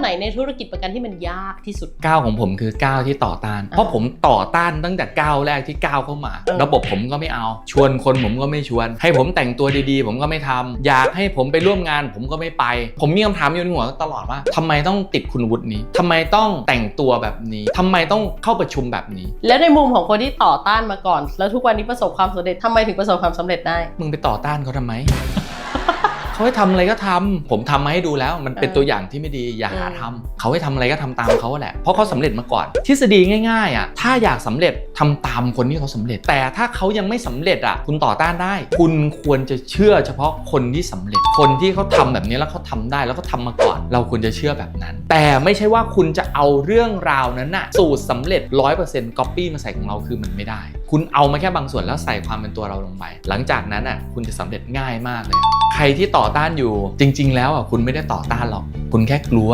ไหนในธุรกิจประกันที่มันยากที่สุด ก้าวของผมคือก้าวที่ต่อต้าน เพราะผมต่อต้านตั้งแต่ก้าวแรกที่ก้าวเข้ามาเออระบบผมก็ไม่เอา ชวนคนผมก็ไม่ชวน ให้ผมแต่งตัวดีๆ ผมก็ไม่ทำอยากให้ผมไปร่วมงานผมก็ไม่ไป ผมมีคำถามอยู่ในหัวตลอดว่าทำไมต้องติดคุณวุฒินี้ทำไมต้องแต่งตัวแบบนี้ทำไมต้องเข้าประชุมแบบนี้ แล้วในมุมของคนที่ต่อต้านมาก่อน แล้วทุกวันนี้ประสบความสำเร็จทำไมถึงประสบความสำเร็จได้ มึงไปต่อต้านเขาทำไม เขาให้ทำอะไรก็ทำผมทำมาให้ดูแล้ว มันเป็นเออตัวอย่างที่ไม่ดีอย่าหาอืมทำเขาให้ทำอะไรก็ทำตามเขาแหละเพราะเขาสำเร็จมาก่อน ทฤษฎีง่ายๆอะถ้าอยากสำเร็จทำตามคนที่เขาสำเร็จ แต่ถ้าเขายังไม่สำเร็จอะคุณต่อต้านได้ คุณควรจะเชื่อเฉพาะคนที่สำเร็จ คนที่เขาทำแบบนี้แล้วเขาทำได้แล้วก็ทำมาก่อน เราควรจะเชื่อแบบนั้น แต่ไม่ใช่ว่าคุณจะเอาเรื่องราวนั้นน่ะสูตรสำเร็จ 100% copy มาใส่ของเราคือมันไม่ได้ คุณเอามาแค่บางส่วนแล้วใส่ความเป็นตัวเราลงไป หลังจากนั้นอะคุณจะสำเร็จง่ายมากเลย ใครที่ต่อต้านอยู่จริง ๆ แล้วอะคุณไม่ได้ต่อต้านหรอก คุณแค่กลัว